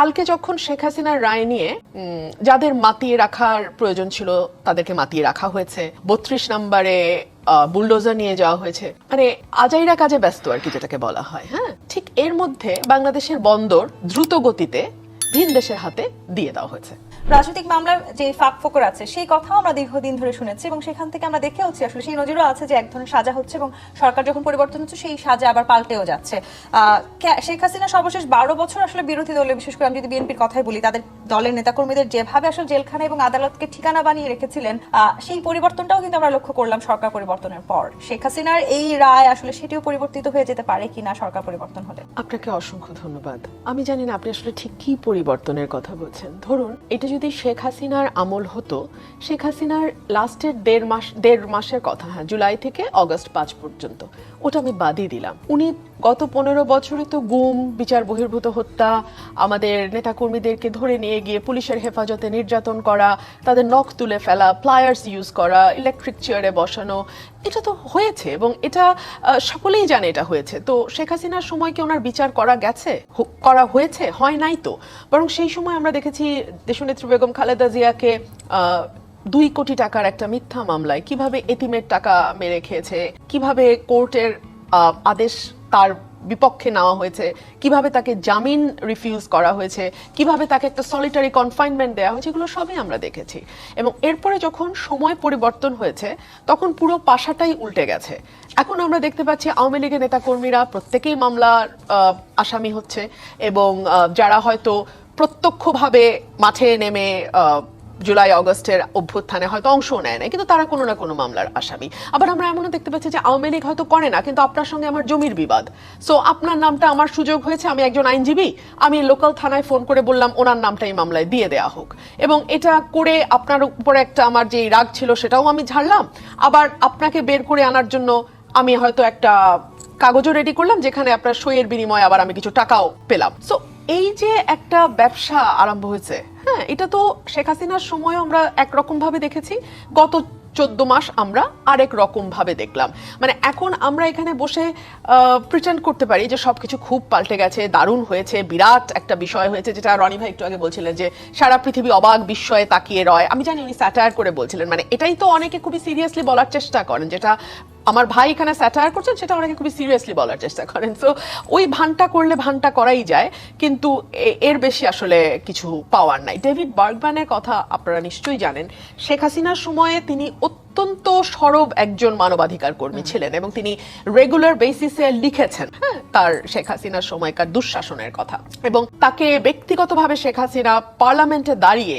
কালকে যখন শেখ হাসিনার রায় নিয়ে যাদের মাতিয়ে রাখার প্রয়োজন ছিল, তাদেরকে মাতিয়ে রাখা হয়েছে। বত্রিশ নম্বরে বুলডোজার নিয়ে যাওয়া হয়েছে। মানে আজাইরা কাজে ব্যস্ত আর কি যেটাকে বলা হয় হ্যাঁ? ঠিক এর মধ্যে বাংলাদেশের বন্দর দ্রুত গতিতে ভিন দেশের হাতে দিয়ে দেওয়া হয়েছে। রাজনৈতিক মামলার যে ফাঁক ফোকর আছে, সেই কথাও আমরা দীর্ঘদিন ধরে শুনেছি এবং সেখান থেকে আমরা দেখেওছি আসলে সেই নজিরও আছে যে এক ধরনের সাজা হচ্ছে এবং সরকার যখন পরিবর্তন হচ্ছে, সেই সাজা আবার পাল্টেও যাচ্ছে। শেখ হাসিনা সর্বশেষ বারো বছর আসলে বিরোধী দলে, বিশেষ করে আমি যদি বিএনপির কথাই বলি, তাদের দলের নেতাকর্মীদের যেভাবে আসলে জেলখানা এবং আদালতকে ঠিকানা বানিয়ে রেখেছিলেন সেই পরিবর্তনটাও কিন্তু আমরা লক্ষ্য করলাম সরকার পরিবর্তনের পর। শেখ হাসিনার এই রায় আসলে সেটিও পরিবর্তিত হয়ে যেতে পারে কিনা সরকার পরিবর্তন হলে। আপনাকে অসংখ্য ধন্যবাদ। আমি জানি না আপনি আসলে ঠিক কি পরিবর্তনের কথা বলছেন। ধরুন, এটা যদি শেখ হাসিনার আমল হতো, শেখ হাসিনার লাস্টের দেড় মাস, দেড় মাসের কথা হ্যাঁ জুলাই থেকে অগস্ট পাঁচ পর্যন্ত। ওটা আমি বাদই দিলাম। উনি গত পনেরো বছরে তো গুম, বিচার বহির্ভূত হত্যা, আমাদের নেতাকর্মীদেরকে ধরে নিয়ে গিয়ে পুলিশের হেফাজতে নির্যাতন করা, তাদের নখ তুলে ফেলা প্লায়ার্স ইউজ করা ইলেকট্রিক চেয়ারে বসানো এটা তো হয়েছে এবং এটা সকলেই জানে এটা হয়েছে। তো শেখ হাসিনার সময় কি ওনার বিচার করা গেছে? করা হয়েছে? হয় নাই তো। বরং সেই সময় আমরা দেখেছি দেশনেত্রী বেগম খালেদা জিয়াকে দুই কোটি টাকার একটা মিথ্যা মামলায় কীভাবে এতিমের টাকা মেরে খেয়েছে, কীভাবে কোর্টের আদেশ তার বিপক্ষে নেওয়া হয়েছে? কীভাবে তাকে জামিন রিফিউজ করা হয়েছে? কীভাবে তাকে একটা সলিটারি কনফাইনমেন্ট দেওয়া হয়েছে? এগুলো সবই আমরা দেখেছি। এবং এরপরে যখন সময় পরিবর্তন হয়েছে, তখন পুরো পাশাটাই উল্টে গেছে। এখন আমরা দেখতে পাচ্ছি আওয়ামী লীগের নেতাকর্মীরা প্রত্যেকেই মামলার আসামি হচ্ছে এবং যারা হয়তো প্রত্যক্ষভাবে মাঠে নেমে জুলাই অগস্টের অভ্যুত্থানে হয়তো অংশ নেয় না কিন্তু তারা কোনো না কোনো মামলার আসামি। আবার আমরা এমনও দেখতে পাচ্ছি যে আওয়ামী লীগ হয়তো করে না, কিন্তু আপনার সঙ্গে আমার জমির বিবাদ। সো আপনার নামটা আমার সুযোগ হয়েছে, আমি একজন আইনজীবী, আমি লোকাল থানায় ফোন করে বললাম, ওনার নামটা এই মামলায় দিয়ে দেয়া হোক। এবং এটা করে আপনার উপরে একটা আমার যে রাগ ছিল সেটাও আমি ঝাড়লাম। আবার আপনাকে বের করে আনার জন্য আমি হয়তো একটা কাগজও রেডি করলাম, যেখানে আপনার সইয়ের বিনিময়ে আবার আমি কিছু টাকাও পেলাম। সো এই যে একটা ব্যবসা আরম্ভ হয়েছে হ্যাঁ এটা তো শেখ হাসিনার সময় আমরা একরকম ভাবে দেখেছি। গত চোদ্দ মাস আমরা আরেক রকম ভাবে দেখলাম। মানে এখন আমরা এখানে বসে প্রিটেন্ড করতে পারি যে সবকিছু খুব পাল্টে গেছে, দারুণ হয়েছে, বিরাট একটা বিষয় হয়েছে, যেটা রনি ভাই একটু আগে বলছিলেন যে সারা পৃথিবী অবাক বিস্ময়ে তাকিয়ে রয়। আমি জানি উনি স্যাটায়ার করে বলছিলেন মানে এটাই তো অনেকে খুবই সিরিয়াসলি বলার চেষ্টা করেন, যেটা আমার ভাই এখানে স্যাটায়ার করছেন সেটা অনেকে খুবই সিরিয়াসলি বলার চেষ্টা করেন। তো ওই ভানটা করলে ভানটা করাই যায় কিন্তু এর বেশি আসলে কিছু পাওয়ার নাই। ডেভিড বার্গম্যানের কথা আপনারা নিশ্চয়ই জানেন শেখ হাসিনার সময়ে তিনি অত্যন্ত সরব একজন মানবাধিকার কর্মী ছিলেন এবং তিনি রেগুলার বেসিসে লিখেছেন হ্যাঁ, তার শেখ হাসিনার সময়কার দুঃশাসনের কথা। এবং তাকে ব্যক্তিগতভাবে শেখ হাসিনা পার্লামেন্টে দাঁড়িয়ে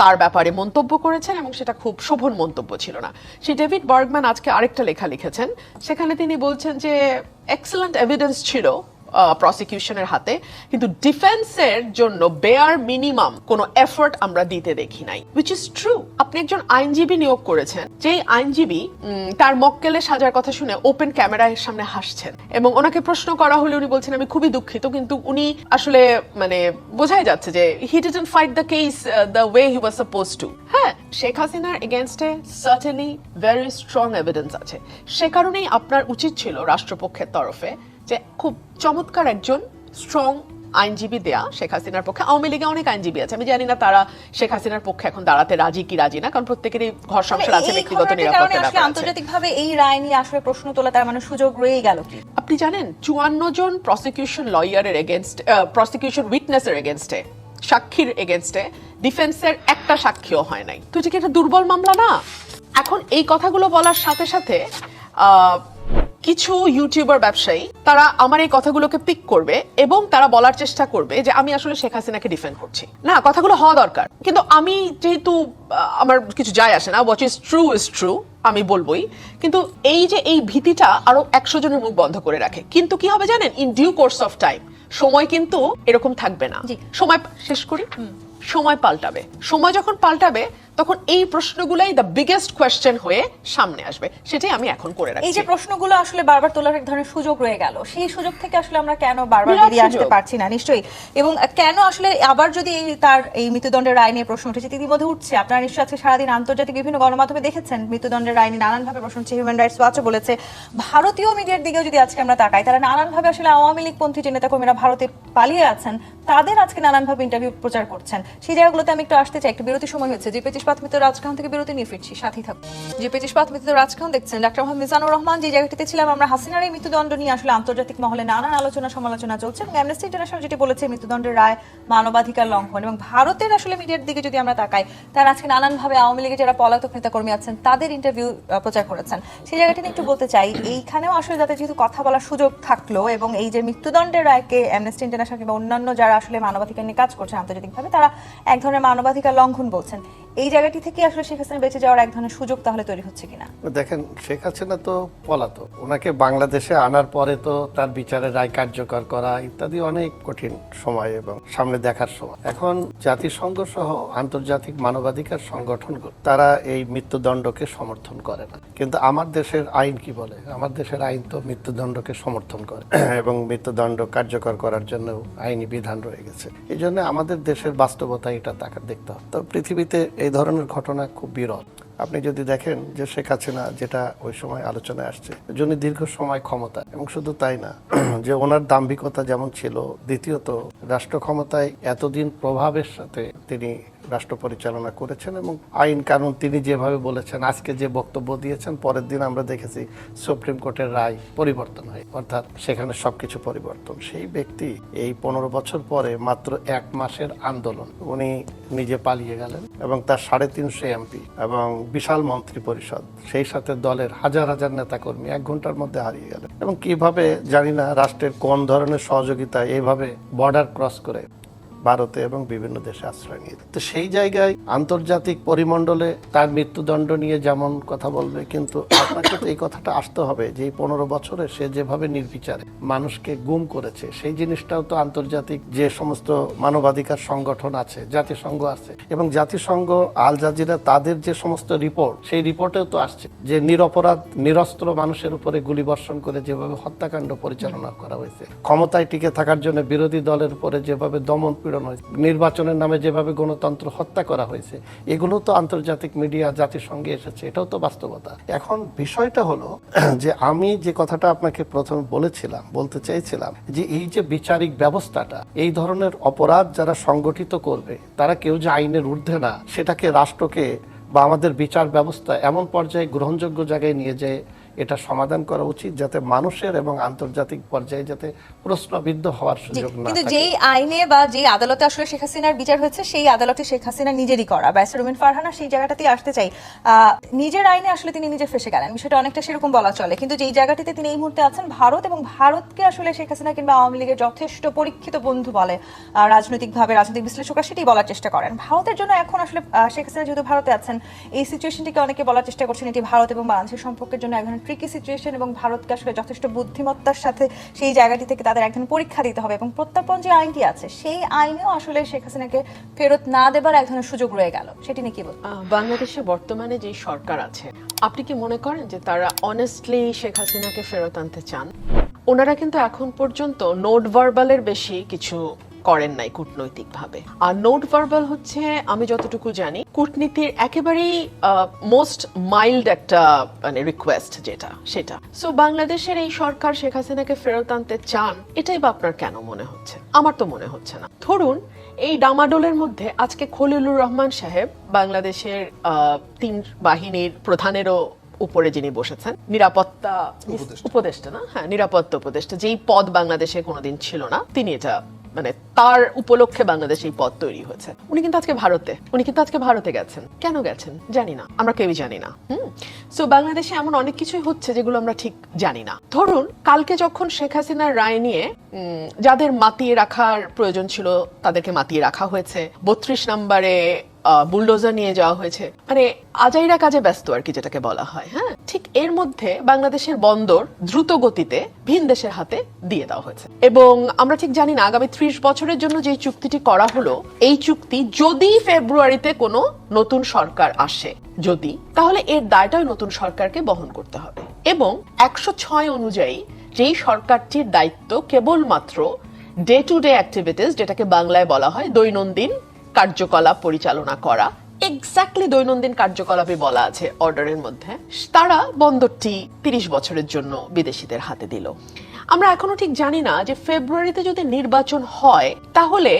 তার ব্যাপারে মন্তব্য করেছেন এবং সেটা খুব শোভন মন্তব্য ছিল না। সেই ডেভিড বার্গম্যান আজকে আরেকটা লেখা লিখেছেন। সেখানে তিনি বলছেন যে এক্সেলেন্ট এভিডেন্স ছিল প্রসিকিউশনের হাতে, কিন্তু ডিফেন্সের জন্য বেয়ার মিনিমাম কোনো এফোর্ট আমরা দিতে দেখি নাই উইচ ইজ ট্রু আপনি একজন আইনজীবী নিয়োগ করেছেন, যেই আইনজীবী তার মক্কেলে সাজার কথা শুনে ওপেন ক্যামেরার সামনে হাসছেন, এবং ওনাকে প্রশ্ন করা হলে উনি বলছেন, আমি খুবই দুঃখিত। কিন্তু উনি আসলে মানে বোঝাই যাচ্ছে যে he didn't fight the case the way he was suppose to হ্যাঁ শেখ হাসিনার এগেনস্টে সার্টেনলি ভেরি স্ট্রং এভিডেন্স আছে। সে কারণেই আপনার উচিত ছিল রাষ্ট্রপক্ষের তরফে যে খুব চমৎকার একজন স্ট্রং আইনজীবী দেয়া শেখ হাসিনার পক্ষে। আওয়ামী লীগে অনেক আইনজীবী আছে। আমি জানি না তারা শেখ হাসিনার পক্ষে এখন দাঁড়াতে রাজি কি রাজি না কারণ প্রত্যেকেরই ঘর সংসার আছে ব্যক্তিগত নিরাপত্তা আন্তর্জাতিকভাবে এই রায় নিয়ে আসলে প্রশ্ন তোলা তার মানে সুযোগ রয়েই গেল কি? আপনি জানেন চুয়ান্ন জন প্রসিকিউশন লয়ারের এগেনস্ট প্রসিকিউশন উইটনেসের এগেনস্টে সাক্ষীর এগেনস্টে ডিফেন্সের একটা সাক্ষীও হয় নাই। তো এটা কি একটা দুর্বল মামলা না? এখন এই কথাগুলো বলার সাথে সাথে আহ, কিছু ইউটিউবার ব্যবসায়ী তারা আমার এই কথাগুলোকে পিক করবে এবং তারা বলার চেষ্টা করবে যে আমি আসলে শেখ হাসিনাকে ডিফেন্ড করছি। না কথাগুলো হওয়া দরকার। কিন্তু আমি যেহেতু আমার কিছু যায় আসে না what is true is true আমি বলবোই। কিন্তু এই যে এই ভীতিটা আরও একশো জনের মুখ বন্ধ করে রাখে। কিন্তু কি হবে জানেন? In due course of time সময় কিন্তু এরকম থাকবে না। সময় শেষ করি? সময় পাল্টাবে। সময় যখন পাল্টাবে তখন এই প্রশ্নগুলাই দ্য বিগেস্ট কোয়েশ্চেন হয়ে সামনে আসবে। সেটাই আমি এখন করে এই যে প্রশ্নগুলো আসলে বারবার তোলার এক ধরনের সুযোগ রয়ে গেল সেই সুযোগ থেকে আসলে আমরা কেন বারবার বেরিয়ে আসতে পারছি না? নিশ্চয়ই। এবং কেন আসলে আবার যদি তার এই মৃত্যুদণ্ডের রায় নিয়ে প্রশ্ন উঠেছে ইতিমধ্যে উঠছে। আপনারা নিশ্চয়ই আজকে সারাদিন আন্তর্জাতিক বিভিন্ন গণমাধ্যমে দেখেছেন মৃত্যুদণ্ডের রায় নিয়ে নানানভাবে প্রশ্ন উঠছে। হিউম্যান রাইটস ওয়াচও বলেছে। ভারতীয় মিডিয়ার দিকেও যদি আজকে আমরা তাকাই তারা নানানভাবে আসলে আওয়ামী লীগ পন্থী যে নেতাকর্মীরা ভারতে পালিয়ে আছেন তাদের আজকে নানানভাবে ইন্টারভিউ প্রচার করছেন। সেই জায়গাগুলোতে আমি একটু আসতে চাই একটু বিরতি সময় হচ্ছে। যে পাতমিত রাজখান থেকে বিরতি নিয়ে ফিরছি সাথী থাকুন। যে পেচিস পাতমিত রাজখান দেখছেন, ডাক্তার মোহাম্মদ রহমান, যে জায়গাটিতে ছিলাম আমরা, হাসিনার এই মৃত্যুদণ্ড নিয়ে আসলে আন্তর্জাতিক মহলে নানান আলোচনা সমালোচনা চলছে এবং অ্যামনেস্টি ইন্টারন্যাশনাল যেটি বলেছে মৃত্যুদণ্ডের রায় মানবাধিকার লঙ্ঘন এবং ভারতের আসলে মিডিয়ার দিকে যদি আমরা তাকাই, তারা আজকে নানানভাবে আওয়ামী লীগের যারা পলাতক নেতাকর্মী আছেন, তাদের ইন্টারভিউ প্রচার করেছেন। সেই জায়গাটি নিয়ে একটু বলতে চাই, এইখানেও আসলে যাতে যেহেতু কথা বলার সুযোগ থাকল এবং এই যে মৃত্যুদণ্ডের রায়কে অ্যামনেস্টি ইন্টারন্যাশনাল কিংবা অন্যান্য যারা আসলে মানবাধিকার নিয়ে কাজ করছেন আন্তর্জাতিকভাবে, তারা এক ধরনের মানবাধিকার লঙ্ঘন বলছেন। এই জায়গাটি থেকে আসলে শেখ হাসিনা বেঁচে যাওয়ার এক ধরনের সুযোগ তাহলে তৈরি হচ্ছে কিনা? দেখেন, শেখ হাসিনা তো পলাতক। ওনাকে বাংলাদেশে আনার পরে তো তার বিচারের রায় কার্যকর করা ইত্যাদি অনেক কঠিন সময় এবং সামনে দেখার সময়। এখন জাতিসংঘ সহ আন্তর্জাতিক মানবাধিকার সংগঠনগুলো তারা এই মৃত্যুদণ্ডকে সমর্থন করে না। কিন্তু আমার দেশের আইন কি বলে? আমার দেশের আইন তো মৃত্যুদণ্ডকে সমর্থন করে। এবং মৃত্যুদণ্ড কার্যকর করার জন্য আইনি বিধান রয়ে গেছে। এই জন্য আমাদের দেশের বাস্তবতা এটা দেখতে হবে। তো পৃথিবীতে এই ধরনের ঘটনা খুব বিরল। আপনি যদি দেখেন যে শেখ হাসিনা যেটা ওই সময় আলোচনায় আসছে, যিনি দীর্ঘ সময় ক্ষমতা এবং শুধু তাই না, যে ওনার দাম্ভিকতা যেমন ছিল, দ্বিতীয়ত রাষ্ট্র ক্ষমতায় এতদিন প্রভাবের সাথে তিনি রাষ্ট্র পরিচালনা করেছেন এবং আইন কানুন তিনি যেভাবে বলেছেন, আজকে যে বক্তব্য দিয়েছেন, পরের দিন আমরা দেখেছি সুপ্রিম কোর্টের রায় পরিবর্তন হয়। অর্থাৎ সেখানে সবকিছু পরিবর্তন। সেই ব্যক্তি এই পনেরো বছর পরে মাত্র এক মাসের আন্দোলন। উনি নিজে পালিয়ে গেলেন এবং তার সাড়ে তিনশো এমপি এবং বিশাল মন্ত্রী পরিষদ, সেই সাথে দলের হাজার হাজার নেতাকর্মী এক ঘণ্টার মধ্যে হারিয়ে গেলেন। এবং কীভাবে জানি না, রাষ্ট্রের কোন ধরনের সহযোগিতা এইভাবে বর্ডার ক্রস করে ভারতে এবং বিভিন্ন দেশে আশ্রয় নিয়ে। তো সেই জায়গায় আন্তর্জাতিক পরিমণ্ডলে তার মৃত্যুদণ্ড নিয়ে যেমন কথা বলবে, কিন্তু আপনাকে তো এই কথাটা আসতে হবে যে এই পনেরো বছরে সে যেভাবে নির্বিচারে মানুষকে গুম করেছে, সেই জিনিসটাও তো আন্তর্জাতিক যে সমস্ত মানবাধিকার সংগঠন আছে, জাতিসংঘ আছে, এবং জাতিসংঘ, আল জাজিরা তাদের যে সমস্ত রিপোর্ট, সেই রিপোর্টেও তো আসছে যে নিরপরাধ, নিরস্ত্র মানুষের উপরে গুলিবর্ষণ করে যেভাবে হত্যাকাণ্ড পরিচালনা করা হয়েছে, ক্ষমতায় টিকে থাকার জন্য বিরোধী দলের উপরে যেভাবে দমন পীড়ন হয়েছে। নির্বাচনের নামে যেভাবে গণতন্ত্র হত্যা করা হয়েছে, এগুলো তো আন্তর্জাতিক মিডিয়া জাতিসংঘে এসেছে, এটাও তো বাস্তবতা। এখন বিষয়টা হলো যে আমি যে কথাটা আপনাকে প্রথমে বলেছিলাম, বলতে চাইছিলাম যে এই যে বিচারিক ব্যবস্থাটা, এই ধরনের অপরাধ যারা সংগঠিত করবে, তারা কেউ যে আইনের ঊর্ধ্বে না, সেটাকে রাষ্ট্রকে বা আমাদের বিচার ব্যবস্থা এমন পর্যায়ে গ্রহণযোগ্য জায়গায় নিয়ে যায় এটা সমাধান করা উচিত যাতে মানুষের এবং আন্তর্জাতিক পর্যায়ে যাতে প্রশ্নবিদ্ধ হওয়ার সুযোগ না কিন্তু যেই আইনে বা যেই আদালতে আসলে শেখ হাসিনার বিচার হয়েছে সেই আদালতে শেখ হাসিনা নিজেরই করা। ব্যারিস্টার রুমিন ফারহানা সেই জায়গাটাতে আসতে চাই। নিজের আইনে আসলে তিনি নিজে ফেসে গেলেন। বিষয়টা অনেকটা সেরকম বলা চলে। কিন্তু যেই জায়গাটিতে তিনি এই মুহূর্তে আছেন ভারত এবং ভারতকে আসলে শেখ হাসিনা কিংবা আওয়ামী লীগের যথেষ্ট পরীক্ষিত বন্ধু বলে রাজনৈতিকভাবে রাজনৈতিক বিশ্লেষকরা সেটি বলার চেষ্টা করেন। ভারতের জন্য এখন আসলে শেখ হাসিনা যেহেতু ভারতে আছেন এই সিচুয়েশনটিকে অনেকে বলার চেষ্টা করছেন এটি ভারত এবং বাংলাদেশের সম্পর্কের জন্য এক ধরনের ট্রিকি সিচুয়েশন এবং ভারতকে আসলে যথেষ্ট বুদ্ধিমত্তার সাথে সেই জায়গাটি থেকে তাদের এক ধরনের পরীক্ষা দিতে হবে এবং প্রত্যর্পণ যে আইনটি আছে সেই আইনেও আসলে শেখ হাসিনাকে ফেরত না দেবার এক ধরনের সুযোগ রয়ে গেল। সেটি নিয়ে কি আহ, বাংলাদেশে বর্তমানে যে সরকার আছে আপনি কি মনে করেন যে তারা অনেস্টলি শেখ হাসিনাকে ফেরত আনতে চান? ওনারা কিন্তু এখন পর্যন্ত নোট ভার্বালের বেশি কিছু করেন নাই কূটনৈতিকভাবে। আর নোট ভার্বাল হচ্ছে আমি যতটুকু জানি কূটনীতির একেবারেই মোস্ট মাইল্ড একটা মানে রিকোয়েস্ট যেটা সেটা। সো বাংলাদেশের এই সরকার শেখ হাসিনাকে ফেরত আনতে চান এটাই বা আপনার কেন মনে হচ্ছে? আমার তো মনে হচ্ছে না। ধরুন এই ডামাডোলের মধ্যে আজকে খলিলুর রহমান সাহেব বাংলাদেশের আহ, তিন বাহিনীর প্রধানেরও উপরে যিনি বসেছেন নিরাপত্তা উপদেষ্টা না? হ্যাঁ নিরাপত্তা উপদেষ্টা যেই পদ বাংলাদেশে কোনোদিন ছিল না তিনি এটা মানে তার উপলক্ষে বাংলাদেশ এই পথ তৈরি হয়েছে। উনি কিন্তু আজকে ভারতে, উনি কিন্তু আজকে ভারতে গেছেন। কেন গেছেন? জানি না। আমরা কেউই জানি না। হুম? সো বাংলাদেশে এমন অনেক কিছুই হচ্ছে যেগুলো আমরা ঠিক জানি না। ধরুন, কালকে যখন শেখ হাসিনার রায় নিয়ে যাদের মাতিয়ে রাখার প্রয়োজন ছিল, তাদেরকে মাতিয়ে রাখা হয়েছে। বত্রিশ নম্বরে বুলডোজার নিয়ে যাওয়া হয়েছে। মানে আজাইরা কাজে ব্যস্ত আর কি যেটাকে বলা হয় হ্যাঁ? ঠিক এর মধ্যে বাংলাদেশের বন্দর দ্রুত গতিতে ভিন দেশের হাতে দিয়ে দেওয়া হয়েছে। এবং আমরা ঠিক জানি না, আগামী ত্রিশ বছরের জন্য যে চুক্তিটি করা হলো, এই চুক্তি যদি ফেব্রুয়ারিতে কোনো নতুন সরকার আসে, যদি, তাহলে এর দায়টাও নতুন সরকারকে বহন করতে হবে। এবং একশো ছয় অনুযায়ী যেই সরকারটির দায়িত্ব কেবলমাত্র ডে টু ডে অ্যাক্টিভিটিস যেটাকে বাংলায় বলা হয় দৈনন্দিন কার্যকলাপ পরিচালনা করা। এক্স্যাক্টলি দৈনন্দিন কার্যকলাপে বলা আছে অর্ডারের মধ্যে। তারা বন্দরটি তিরিশ বছরের জন্য বিদেশিদের হাতে দিল। আমরা এখনও ঠিক জানি না যে ফেব্রুয়ারিতে যদি নির্বাচন হয় তাহলে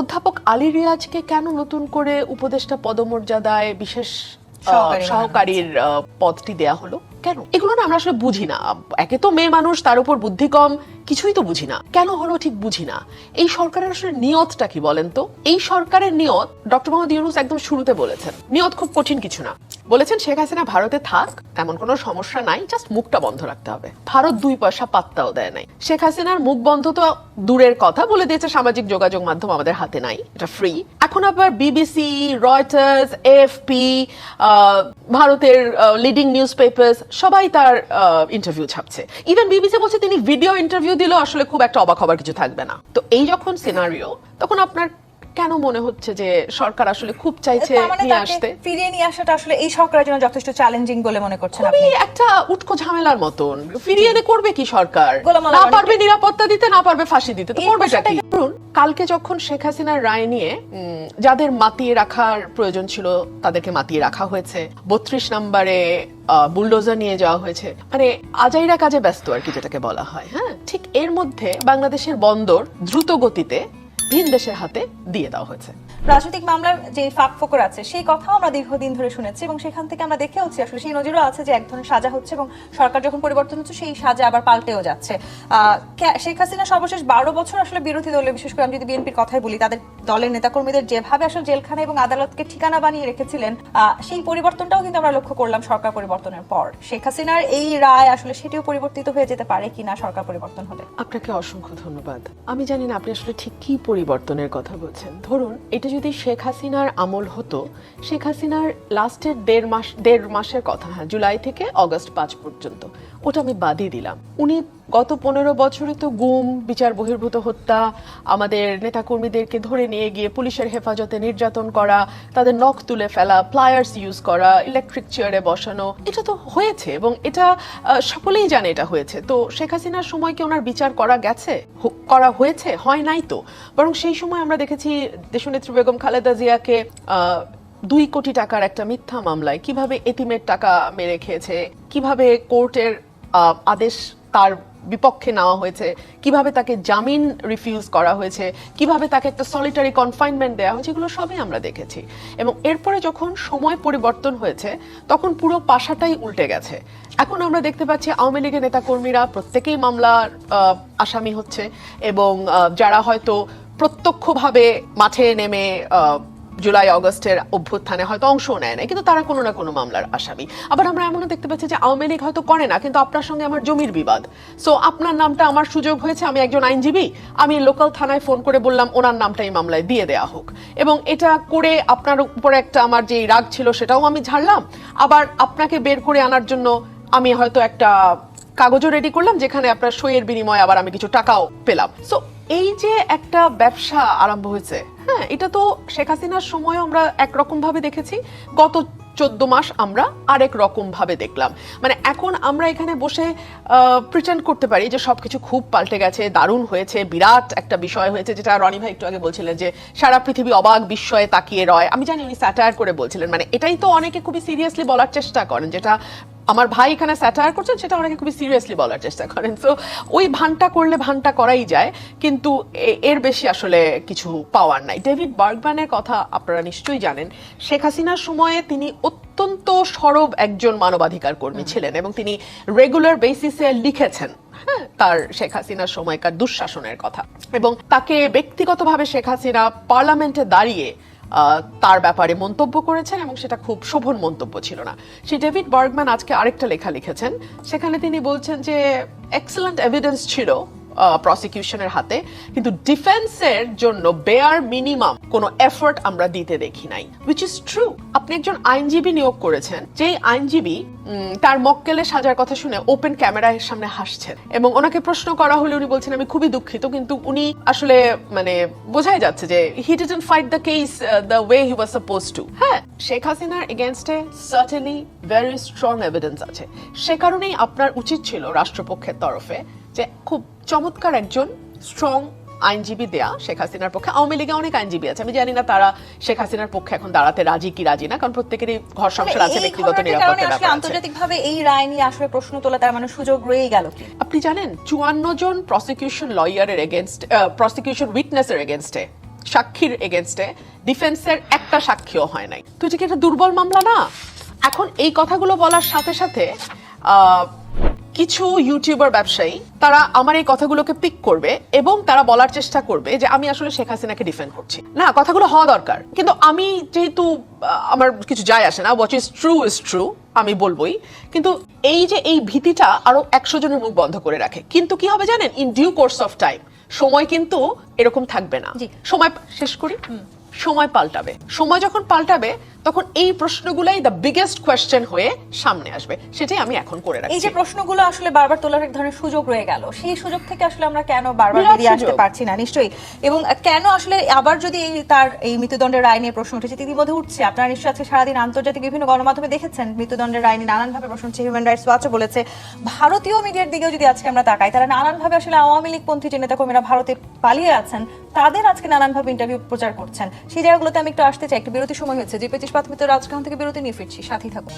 অধ্যাপক আলী রিয়াজকে কেন নতুন করে উপদেষ্টা পদমর্যাদায় বিশেষ সহকারীর পদটি দেয়া হলো? কেন? এগুলো না আমরা আসলে বুঝি না। একে তো মেয়ে মানুষ তার উপর বুদ্ধি কম কিছুই তো বুঝি না। কেন হলো ঠিক বুঝি না? এই সরকারের আসলে নিয়তটা কি বলেন তো? এই সরকারের নিয়ত, ডক্টর মোহাম্মদ ইউনুস একদম শুরুতে বলেছেন, নিয়ত খুব কঠিন কিছু না। বলেছেন, শেখ হাসিনা ভারতে থাক, তেমন কোনো সমস্যা নাই জাস্ট মুখটা বন্ধ রাখতে হবে। ভারত দুই পয়সা পাত্তাও দেয় নাই। শেখ হাসিনার মুখ বন্ধ তো দূরের কথা বলে দিয়েছে, সামাজিক যোগাযোগ মাধ্যম আমাদের হাতে নাই, এটা ফ্রি এখন আবার বিবিসি রয়টার্স এফপি ভারতের লিডিং নিউজ পেপার্স সবাই তার ইন্টারভিউ ছাপছে। ইভেন বিবিসি বলছে তিনি ভিডিও ইন্টারভিউ দিলেও আসলে খুব একটা অবাক হবার কিছু থাকবে না। তো এই যখন সিনারিও তখন আপনার কেন মনে হচ্ছে যে সরকার আসলে খুব চাইছে মানে নিয়ে আসতে? ফিরিয়ে নিয়ে আসাটা আসলে এই সরকারের জন্য যথেষ্ট চ্যালেঞ্জিং বলে মনে করছেন আপনি? একটা উটকো ঝামেলার মতন। ফিরিয়ে এনে করবে কি সরকার? না পারবে নিরাপত্তা দিতে না পারবে ফাঁসি দিতে তো করবেটা কি? কালকে যখন শেখ হাসিনার রায় নিয়ে উম, যাদের মাতিয়ে রাখার প্রয়োজন ছিল তাদেরকে মাতিয়ে রাখা হয়েছে। বত্রিশ নম্বরে বুলডোজার নিয়ে যাওয়া হয়েছে। মানে আজাইরা কাজে ব্যস্ত আর কি যেটাকে বলা হয় হ্যাঁ? ঠিক এর মধ্যে বাংলাদেশের বন্দর দ্রুত গতিতে ভিন দেশের হাতে দিয়ে দেওয়া হয়েছে। রাজনৈতিক মামলার যে ফাঁক ফোকর আছে সেই কথাও আমরা দীর্ঘদিন ধরে শুনেছি এবং সেখান থেকে আমরা দেখেওছি আসলে সেই নজিরও আছে যে এক ধরনের সাজা হচ্ছে এবং সরকার যখন পরিবর্তন হচ্ছে সেই সাজা আবার পাল্টেও যাচ্ছে। শেখ হাসিনা সর্বশেষ বারো বছর আসলে বিরোধী দলে বিশেষ করে আমি যদি বিএনপির কথাই বলি তাদের দলের নেতাকর্মীদের যেভাবে আসলে জেলখানা এবং আদালতকে ঠিকানা বানিয়ে রেখেছিলেন আহ, সেই পরিবর্তনটাও কিন্তু আমরা লক্ষ্য করলাম সরকার পরিবর্তনের পর। শেখ হাসিনার এই রায় আসলে সেটিও পরিবর্তিত হয়ে যেতে পারে কিনা সরকার পরিবর্তন হলে। আপনাকে অসংখ্য ধন্যবাদ। আমি জানি না আপনি আসলে ঠিক কি পরিবর্তনের কথা বলছেন। ধরুন, এটা যদি শেখ হাসিনার আমল হতো, শেখ হাসিনার লাস্টের দেড় মাস, দেড় মাসের কথা হ্যাঁ জুলাই থেকে অগস্ট পাঁচ পর্যন্ত, ওটা আমি বাদই দিলাম। উনি গত পনেরো বছরে তো গুম, বিচার বহির্ভূত হত্যা, আমাদের নেতাকর্মীদেরকে ধরে নিয়ে গিয়ে পুলিশের হেফাজতে নির্যাতন করা, তাদের নখ তুলে ফেলা প্লায়ার্স ইউজ করা ইলেকট্রিক চেয়ারে বসানো, এটা তো হয়েছে এবং এটা সকলেই জানে এটা হয়েছে। তো শেখ হাসিনার সময় কি ওনার বিচার করা গেছে? করা হয়েছে? হয় নাই তো। বরং সেই সময় আমরা দেখেছি দেশনেত্রী বেগম খালেদা জিয়াকে দুই কোটি টাকার একটা মিথ্যা মামলায় কীভাবে এতিমের টাকা মেরে খেয়েছে, কীভাবে কোর্টের আদেশ তার বিপক্ষে নেওয়া হয়েছে। কীভাবে তাকে জামিন রিফিউজ করা হয়েছে? কীভাবে তাকে একটা সলিটারি কনফাইনমেন্ট দেওয়া হয়েছে? এগুলো সবই আমরা দেখেছি। এবং এরপরে যখন সময় পরিবর্তন হয়েছে, তখন পুরো পাশাটাই উল্টে গেছে। এখন আমরা দেখতে পাচ্ছি আওয়ামী লীগের নেতাকর্মীরা প্রত্যেকেই মামলার আসামি হচ্ছে এবং যারা হয়তো প্রত্যক্ষভাবে মাঠে নেমে জুলাই, অগস্টের অভ্যুত্থানে হয়তো অংশও নেয় না কিন্তু তারা কোনো না কোনো মামলার আসামি। আবার আমরা এমনও দেখতে পাচ্ছি যে আওয়ামী লীগ হয়তো করে না, কিন্তু আপনার সঙ্গে আমার জমির বিবাদ। সো আপনার নামটা আমার সুযোগ হয়েছে, আমি একজন আইনজীবী, আমি লোকাল থানায় ফোন করে বললাম, ওনার নামটা এই মামলায় দিয়ে দেয়া হোক। এবং এটা করে আপনার উপরে একটা আমার যে রাগ ছিল, সেটাও আমি ঝাড়লাম। আবার আপনাকে বের করে আনার জন্য আমি হয়তো একটা কাগজও রেডি করলাম, যেখানে আপনার সইয়ের বিনিময়ে আবার আমি কিছু টাকাও পেলাম। সো এই যে একটা ব্যবসা আরম্ভ হয়েছে হ্যাঁ এটা তো শেখ হাসিনার সময় আমরা একরকম ভাবে দেখেছি। গত চোদ্দ মাস আমরা আরেক রকম ভাবে দেখলাম। মানে এখন আমরা এখানে বসে প্রিটেন্ড করতে পারি যে সবকিছু খুব পাল্টে গেছে, দারুণ হয়েছে, বিরাট একটা বিষয় হয়েছে, যেটা রনি ভাই একটু আগে বলছিলেন যে সারা পৃথিবী অবাক, বিস্ময়ে তাকিয়ে রয়। আমি জানি উনি স্যাটায়ার করে বলছিলেন মানে এটাই তো অনেকে খুবই সিরিয়াসলি বলার চেষ্টা করেন, যেটা আমার ভাই এখানে স্যাটায়ার করছেন সেটা অনেকে খুবই সিরিয়াসলি বলার চেষ্টা করেন। তো ওই ভানটা করলে ভানটা করাই যায় কিন্তু এর বেশি আসলে কিছু পাওয়ার নাই। ডেভিড বার্গম্যানের কথা আপনারা নিশ্চয়ই জানেন শেখ হাসিনার সময়ে তিনি অত্যন্ত সরব একজন মানবাধিকার কর্মী ছিলেন এবং তিনি রেগুলার বেসিসে লিখেছেন হ্যাঁ তার শেখ হাসিনার সময়কার দুঃশাসনের কথা। এবং তাকে ব্যক্তিগতভাবে শেখ হাসিনা পার্লামেন্টে দাঁড়িয়ে তার ব্যাপারে মন্তব্য করেছেন এবং সেটা খুব শোভন মন্তব্য ছিল না। সে ডেভিড বার্গম্যান আজকে আরেকটা লেখা লিখেছেন। সেখানে তিনি বলছেন যে এক্সেলেন্ট এভিডেন্স ছিল প্রসিকিউশনের হাতে। কিন্তু ডিফেন্সের জন্য বেয়ার মিনিমাম কোনো এফোর্ট আমরা দিতে দেখি নাই। উইচ ইজ ট্রু আপনি একজন আইনজীবী নিয়োগ করেছেন। যেই আইনজীবী তার মক্কেলে সাজার কথা শুনে ওপেন ক্যামেরার সামনে হাসছেন। এবং ওনাকে প্রশ্ন করা হলে উনি বলছেন, আমি খুবই দুঃখিত। কিন্তু উনি আসলে মানে বোঝাই যাচ্ছে যে he didn't fight the case the way he was suppose to হ্যাঁ শেখ হাসিনার এগেনস্টে সার্টেনলি ভেরি স্ট্রং এভিডেন্স আছে। সে কারণেই আপনার উচিত ছিল রাষ্ট্রপক্ষের তরফে যে খুব চমৎকার একজন স্ট্রং আইনজীবী দেয়া শেখ হাসিনার পক্ষে। আওয়ামী লীগে অনেক আইনজীবী আছে। আমি জানি না তারা শেখ হাসিনার পক্ষে এখন দাঁড়াতে রাজি কি রাজি না কারণ প্রত্যেকেরই ঘর সংসার আছে ব্যক্তিগত নিরাপত্তা আন্তর্জাতিকভাবে এই রায় নিয়ে আসলে প্রশ্ন তোলা তার মানে সুযোগ রয়েই গেল কি? আপনি জানেন চুয়ান্ন জন প্রসিকিউশন লয়ারের এগেনস্ট প্রসিকিউশন উইটনেসের এগেনস্টে সাক্ষীর এগেনস্টে ডিফেন্সের একটা সাক্ষীও হয় নাই। তো এটা কি একটা দুর্বল মামলা না? এখন এই কথাগুলো বলার সাথে সাথে আহ, কিছু ইউটিউবার ব্যবসায়ী তারা আমার এই কথাগুলোকে পিক করবে এবং তারা বলার চেষ্টা করবে যে আমি আসলে শেখ হাসিনাকে ডিফেন্ড করছি। না কথাগুলো হওয়া দরকার। কিন্তু আমি যেহেতু আমার কিছু যায় আসে না what is true is true আমি বলবোই। কিন্তু এই যে এই ভীতিটা আরও একশো জনের মুখ বন্ধ করে রাখে। কিন্তু কি হবে জানেন? In due course of time সময় কিন্তু এরকম থাকবে না। সময় শেষ করি? সময় পাল্টাবে। সময় যখন পাল্টাবে তখন এই প্রশ্নগুলাই দ্য বিগেস্ট কোয়েশ্চেন হয়ে সামনে আসবে। সেটাই আমি এখন করে এই রাখছি। যে প্রশ্নগুলো আসলে বারবার তোলার এক ধরনের সুযোগ রয়ে গেল সেই সুযোগ থেকে আসলে আমরা কেন বারবার বেরিয়ে আসতে পারছি না? নিশ্চয়ই। এবং কেন আসলে আবার যদি এই তার এই মৃত্যুদণ্ডের রায় নিয়ে প্রশ্ন উঠেছে ইতিমধ্যে উঠছে। আপনারা নিশ্চয়ই আজকে সারাদিন আন্তর্জাতিক বিভিন্ন গণমাধ্যমে দেখেছেন মৃত্যুদণ্ডের রায় নিয়ে নানানভাবে প্রশ্ন উঠছে। হিউম্যান রাইটস ওয়াচও বলেছে ভারতীয় মিডিয়ার দিকেও যদি আজকে আমরা তাকাই তারা নানানভাবে আসলে আওয়ামী লীগ পন্থী যে নেতাকর্মীরা ভারতে পালিয়ে আছেন তাদের আজকে নানানভাবে ইন্টারভিউ প্রচার করছেন। সেই জায়গাগুলোতে আমি একটু আসতে চাই একটু বিরতি সময় হয়েছে। যে পেচিস পাতমিত রাজকাহন থেকে বিরতি নিয়ে ফিরছি সাথী থাকুন।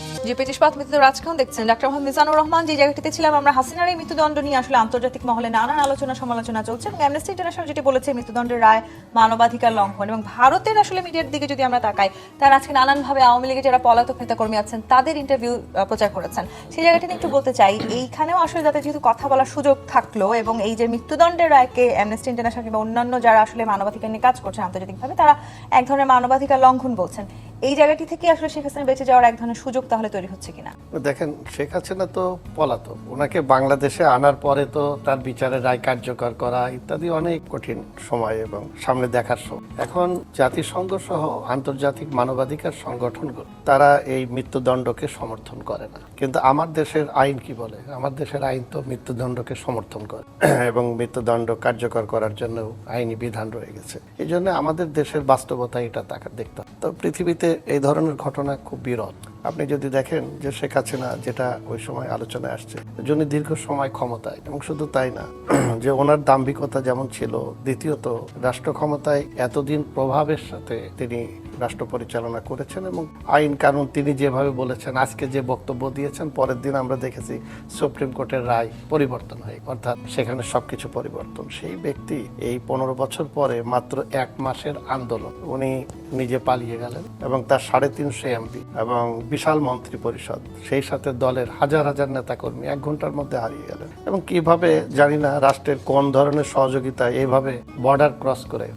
দেখছেন, ডাক্তার মোহাম্মদ মিজানুর রহমান, যে জায়গাটিতে ছিলাম আমরা, হাসিনার এই মৃত্যুদণ্ড নিয়ে আসলে আন্তর্জাতিক মহলে নানান আলোচনা সমালোচনা চলছে এবং অ্যামনেস্টি ইন্টারন্যাশনাল যেটি বলেছে মৃত্যুদণ্ডের রায় মানবাধিকার লঙ্ঘন এবং ভারতের আসলে মিডিয়ার দিকে যদি আমরা তাকাই, তারা আজকে নানানভাবে আওয়ামী লীগের যারা পলাতক আছেন, তাদের ইন্টারভিউ প্রচার করেছেন। সেই জায়গাটি নিয়ে একটু বলতে চাই, এইখানেও আসলে যাতে যেহেতু কথা বলার সুযোগ থাকল এবং এই যে মৃত্যুদণ্ডের রায়কে অ্যামনেস্টি ইন্টারন্যাশনাল কিংবা অন্যান্য যারা আসলে মানবাধিকার নিয়ে কাজ করছেন আন্তর্জাতিকভাবে, তারা এক ধরনের মানবাধিকার লঙ্ঘন বলছেন। এই জায়গাটি থেকে আসলে শেখ হাসিনা বেঁচে যাওয়ার এক ধরনের সুযোগ তাহলে তৈরি হচ্ছে কিনা? দেখেন, শেখ হাসিনা তো পলাতক। ওনাকে বাংলাদেশে আনার পরে তো তার বিচারের রায় কার্যকর করা ইত্যাদি অনেক কঠিন সময় এবং সামনে দেখার সময়। এখন জাতিসংঘ সহ আন্তর্জাতিক মানবাধিকার সংগঠনগুলো তারা এই মৃত্যুদণ্ডকে সমর্থন করে না। কিন্তু আমার দেশের আইন কি বলে? আমার দেশের আইন তো মৃত্যুদণ্ডকে সমর্থন করে। এবং মৃত্যুদণ্ড কার্যকর করার জন্য আইনি বিধান রয়ে গেছে। এই জন্য আমাদের দেশের বাস্তবতা এটা তাকে দেখতে। তো পৃথিবীতে এই ধরনের ঘটনা খুব বিরল। আপনি যদি দেখেন যে শেখ হাসিনা যেটা ওই সময় আলোচনায় আসছে, যিনি দীর্ঘ সময় ক্ষমতায়, এবং শুধু তাই না, যে ওনার দাম্ভিকতা যেমন ছিল, দ্বিতীয়ত রাষ্ট্র ক্ষমতায় এতদিন প্রভাবের সাথে তিনি রাষ্ট্র পরিচালনা করেছেন এবং আইন কানুন তিনি যেভাবে বলেছেন, আজকে যে বক্তব্য দিয়েছেন, পরের দিন আমরা দেখেছি সুপ্রিম কোর্টের রায় পরিবর্তন হয়, অর্থাৎ সেখানে সবকিছু পরিবর্তন। সেই ব্যক্তি এই পনেরো বছর পরে মাত্র এক মাসের আন্দোলন, উনি নিজে পালিয়ে গেলেন এবং তার সাড়ে তিনশো এমপি এবং বিশাল মন্ত্রী পরিষদ, সেই সাথে দলের হাজার হাজার নেতাকর্মী এক ঘণ্টার মধ্যে হারিয়ে গেলেন। এবং কীভাবে জানি না রাষ্ট্রের কোন ধরনের সহযোগিতা এইভাবে বর্ডার ক্রস করে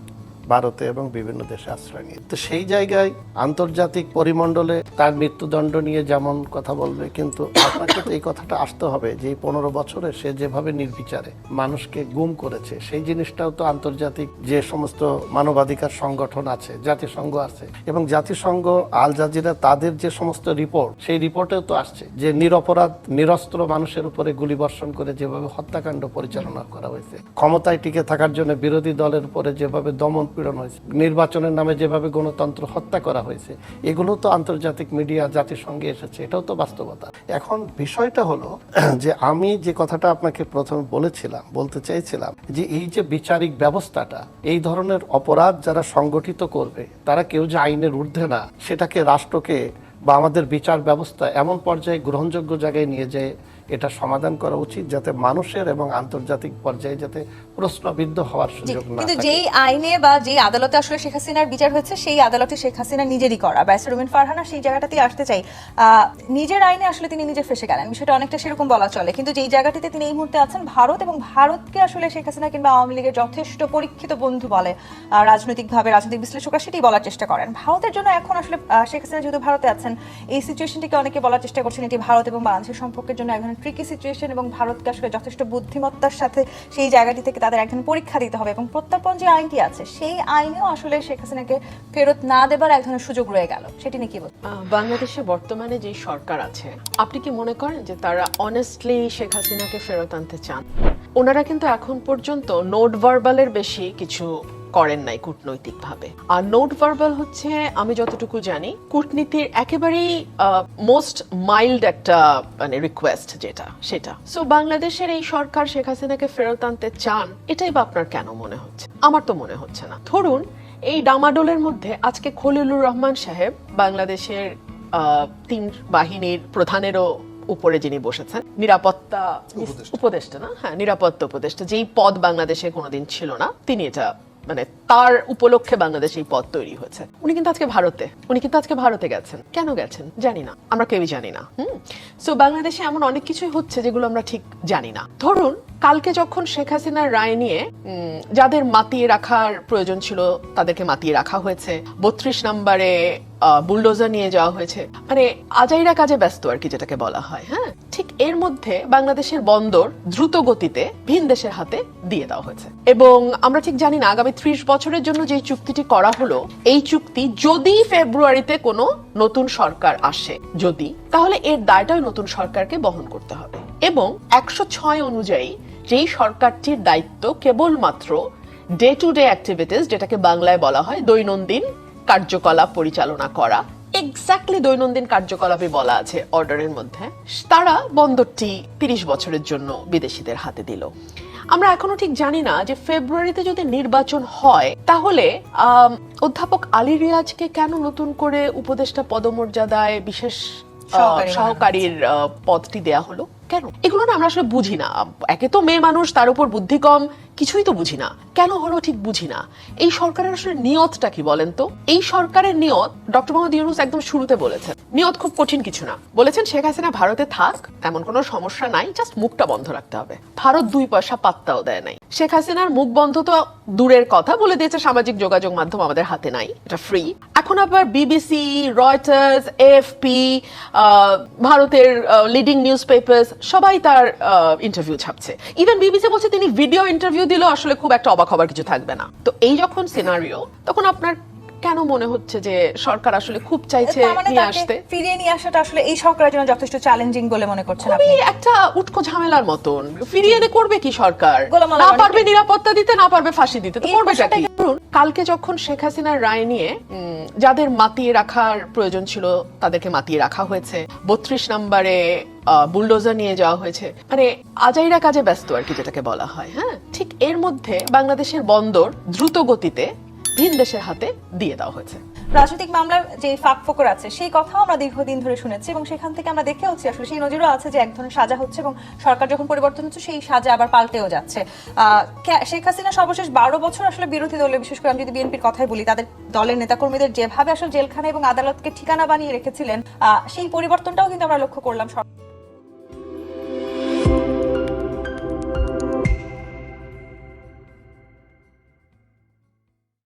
ভারতে এবং বিভিন্ন দেশে আশ্রয় নিয়ে তো সেই জায়গায় আন্তর্জাতিক পরিমণ্ডলে তার মৃত্যুদণ্ড নিয়ে যেমন কথা বলবে, কিন্তু আপনাকে তো এই কথাটা আসতে হবে যে এই পনেরো বছরে সে যেভাবে নির্বিচারে মানুষকে গুম করেছে, সেই জিনিসটাও তো আন্তর্জাতিক যে সমস্ত মানবাধিকার সংগঠন আছে, জাতিসংঘ আছে, এবং জাতিসংঘ, আল জাজিরা তাদের যে সমস্ত রিপোর্ট, সেই রিপোর্টেও তো আসছে যে নিরপরাধ, নিরস্ত্র মানুষের উপরে গুলিবর্ষণ করে যেভাবে হত্যাকাণ্ড পরিচালনা করা হয়েছে, ক্ষমতায় টিকে থাকার জন্য বিরোধী দলের উপরে যেভাবে দমন পীড়ন হয়েছে। নির্বাচনের নামে যেভাবে গণতন্ত্র হত্যা করা হয়েছে, এগুলো তো আন্তর্জাতিক মিডিয়া জাতিসংঘে এসেছে, এটাও তো বাস্তবতা। এখন বিষয়টা হলো যে আমি যে কথাটা আপনাকে প্রথমে বলেছিলাম, বলতে চাইছিলাম যে এই যে বিচারিক ব্যবস্থাটা, এই ধরনের অপরাধ যারা সংগঠিত করবে, তারা কেউ যে আইনের ঊর্ধ্বে না, সেটাকে রাষ্ট্রকে বা আমাদের বিচার ব্যবস্থা এমন পর্যায়ে গ্রহণযোগ্য জায়গায় নিয়ে যেয়ে এটা সমাধান করা উচিত যাতে মানুষের এবং আন্তর্জাতিক পর্যায়ে যাতে প্রশ্নবিদ্ধ হওয়ার সুযোগ না কিন্তু যেই আইনে বা যেই আদালতে আসলে শেখ হাসিনার বিচার হয়েছে সেই আদালতে শেখ হাসিনা নিজেরই করা। ব্যারিস্টার রুমিন ফারহানা সেই জায়গাটাতেই আসতে চাই। নিজের আইনে আসলে তিনি নিজে ফেসে গেলেন। বিষয়টা অনেকটা সেরকম বলা চলে। কিন্তু যেই জায়গাটিতে তিনি এই মুহূর্তে আছেন ভারত এবং ভারতকে আসলে শেখ হাসিনা কিংবা আওয়ামী লীগের যথেষ্ট পরীক্ষিত বন্ধু বলে রাজনৈতিকভাবে রাজনৈতিক বিশ্লেষকরা সেটাই বলার চেষ্টা করেন। ভারতের জন্য এখন আসলে শেখ হাসিনা যেহেতু ভারতে আছেন এই সিচুয়েশনটিকে অনেকে বলার চেষ্টা করছেন এটি ভারত এবং বাংলাদেশের সম্পর্কের জন্য এক ট্রিকি সিচুয়েশন এবং ভারতকে আসলে যথেষ্ট বুদ্ধিমত্তার সাথে সেই জায়গাটি থেকে তাদের এক ধরনের পরীক্ষা দিতে হবে এবং প্রত্যর্পণ যে আইনটি আছে সেই আইনেও আসলে শেখ হাসিনাকে ফেরত না দেবার এক ধরনের সুযোগ রয়ে গেল। সেটি নিয়ে কি আহ, বাংলাদেশে বর্তমানে যে সরকার আছে আপনি কি মনে করেন যে তারা অনেস্টলি শেখ হাসিনাকে ফেরত আনতে চান? ওনারা কিন্তু এখন পর্যন্ত নোট ভার্বালের বেশি কিছু করেন নাই কূটনৈতিকভাবে। আর নোট ভার্বাল হচ্ছে আমি যতটুকু জানি কূটনীতির একেবারেই মোস্ট মাইল্ড একটা মানে রিকোয়েস্ট যেটা সেটা। সো বাংলাদেশের এই সরকার শেখ হাসিনাকে ফেরত আনতে চান এটাই বা আপনার কেন মনে হচ্ছে? আমার তো মনে হচ্ছে না। ধরুন এই ডামাডোলের মধ্যে আজকে খলিলুর রহমান সাহেব বাংলাদেশের আহ, তিন বাহিনীর প্রধানেরও উপরে যিনি বসেছেন নিরাপত্তা উপদেষ্টা না? হ্যাঁ নিরাপত্তা উপদেষ্টা যেই পদ বাংলাদেশে কোনোদিন ছিল না তিনি এটা মানে তার উপলক্ষে বাংলাদেশ এই পথ তৈরি হয়েছে। উনি কিন্তু আজকে ভারতে, উনি কিন্তু আজকে ভারতে গেছেন। কেন গেছেন? জানি না। আমরা কেউই জানি না। হুম? সো বাংলাদেশে এমন অনেক কিছুই হচ্ছে যেগুলো আমরা ঠিক জানি না। ধরুন কালকে যখন শেখ হাসিনার রায় নিয়ে যাদের মাতিয়ে রাখার প্রয়োজন ছিল, তাদেরকে মাতিয়ে রাখা হয়েছে। বত্রিশ নম্বরে বুলডোজার নিয়ে যাওয়া হয়েছে। মানে আজাইরা কাজে ব্যস্ত আর কি যেটাকে বলা হয় হ্যাঁ? ঠিক এর মধ্যে বাংলাদেশের বন্দর দ্রুত গতিতে ভিন দেশের হাতে দিয়ে দেওয়া হয়েছে। এবং আমরা ঠিক জানি না, আগামী ত্রিশ বছরের জন্য যে চুক্তিটি করা হলো, এই চুক্তি যদি ফেব্রুয়ারিতে কোনো নতুন সরকার আসে, যদি, তাহলে এর দায়টাও নতুন সরকারকে বহন করতে হবে। এবং একশো ছয় অনুযায়ী যেই সরকারটির দায়িত্ব কেবলমাত্র ডে টু ডে অ্যাক্টিভিটিস যেটাকে বাংলায় বলা হয় দৈনন্দিন কার্যকলাপ পরিচালনা করা। এক্স্যাক্টলি দৈনন্দিন কার্যকলাপে বলা আছে অর্ডারের মধ্যে। তারা বন্দরটি তিরিশ বছরের জন্য বিদেশিদের হাতে দিল। আমরা এখনও ঠিক জানি না যে ফেব্রুয়ারিতে যদি নির্বাচন হয় তাহলে অধ্যাপক আলী রিয়াজকে কেন নতুন করে উপদেষ্টা পদমর্যাদায় বিশেষ সহকারীর পদটি দেয়া হলো? কেন? এগুলো না আমরা আসলে বুঝি না। একে তো মেয়ে মানুষ, তার উপর বুদ্ধি কম, কিছুই তো বুঝি না। কেন হলো ঠিক বুঝি না? এই সরকারের আসলে নিয়তটা কি বলেন তো? এই সরকারের নিয়ত, ডক্টর মোহাম্মদ ইউনুস একদম শুরুতে বলেছেন, নিয়ত খুব কঠিন কিছু না। বলেছেন, শেখ হাসিনা ভারতে থাক, তেমন কোনো সমস্যা নাই জাস্ট মুখটা বন্ধ রাখতে হবে। ভারত দুই পয়সা পাত্তাও দেয় নাই। শেখ হাসিনার মুখ বন্ধ তো দূরের কথা, বলে দিয়েছে সামাজিক যোগাযোগ মাধ্যম আমাদের হাতে নাই, এটা ফ্রি এখন আবার বিবিসি রয়টার্স এফপি ভারতের লিডিং নিউজ পেপার্স সবাই তার ইন্টারভিউ ছাপছে। ইভেন বিবিসি বলছে, তিনি ভিডিও ইন্টারভিউ দিলেও আসলে খুব একটা অবাক হবার কিছু থাকবে না। তো এই যখন সিনারিও তখন আপনার কেন মনে হচ্ছে যে সরকার আসলে খুব চাইছে মানে নিয়ে আসতে? ফিরিয়ে নিয়ে আসাটা আসলে এই সরকারের জন্য যথেষ্ট চ্যালেঞ্জিং বলে মনে করছেন আপনি। একটা উটকো ঝামেলার মতন। ফিরিয়ে এনে করবে কি সরকার? না পারবে নিরাপত্তা দিতে না পারবে ফাঁসি দিতে তো করবে কি? কালকে যখন শেখ হাসিনার রায় নিয়ে যাদের মাতিয়ে রাখার প্রয়োজন ছিল তাদেরকে মাতিয়ে রাখা হয়েছে। বত্রিশ নম্বরে বুলডোজার নিয়ে যাওয়া হয়েছে। মানে আজাইরা কাজে ব্যস্ত আর কি যেটাকে বলা হয় হ্যাঁ? ঠিক এর মধ্যে বাংলাদেশের বন্দর দ্রুত গতিতে ভিন দেশের হাতে দিয়ে দেওয়া হয়েছে। রাজনৈতিক মামলার যে ফাঁক ফোকর আছে, সেই কথাও আমরা দীর্ঘদিন ধরে শুনেছি এবং সেখান থেকে আমরা দেখেওছি আসলে সেই নজিরও আছে যে এক ধরনের সাজা হচ্ছে এবং সরকার যখন পরিবর্তন হচ্ছে, সেই সাজা আবার পাল্টেও যাচ্ছে। শেখ হাসিনা সর্বশেষ বারো বছর আসলে বিরোধী দলে, বিশেষ করে আমি যদি বিএনপির কথাই বলি, তাদের দলের নেতাকর্মীদের যেভাবে আসলে জেলখানা এবং আদালতকে ঠিকানা বানিয়ে রেখেছিলেন সেই পরিবর্তনটাও কিন্তু আমরা লক্ষ্য করলাম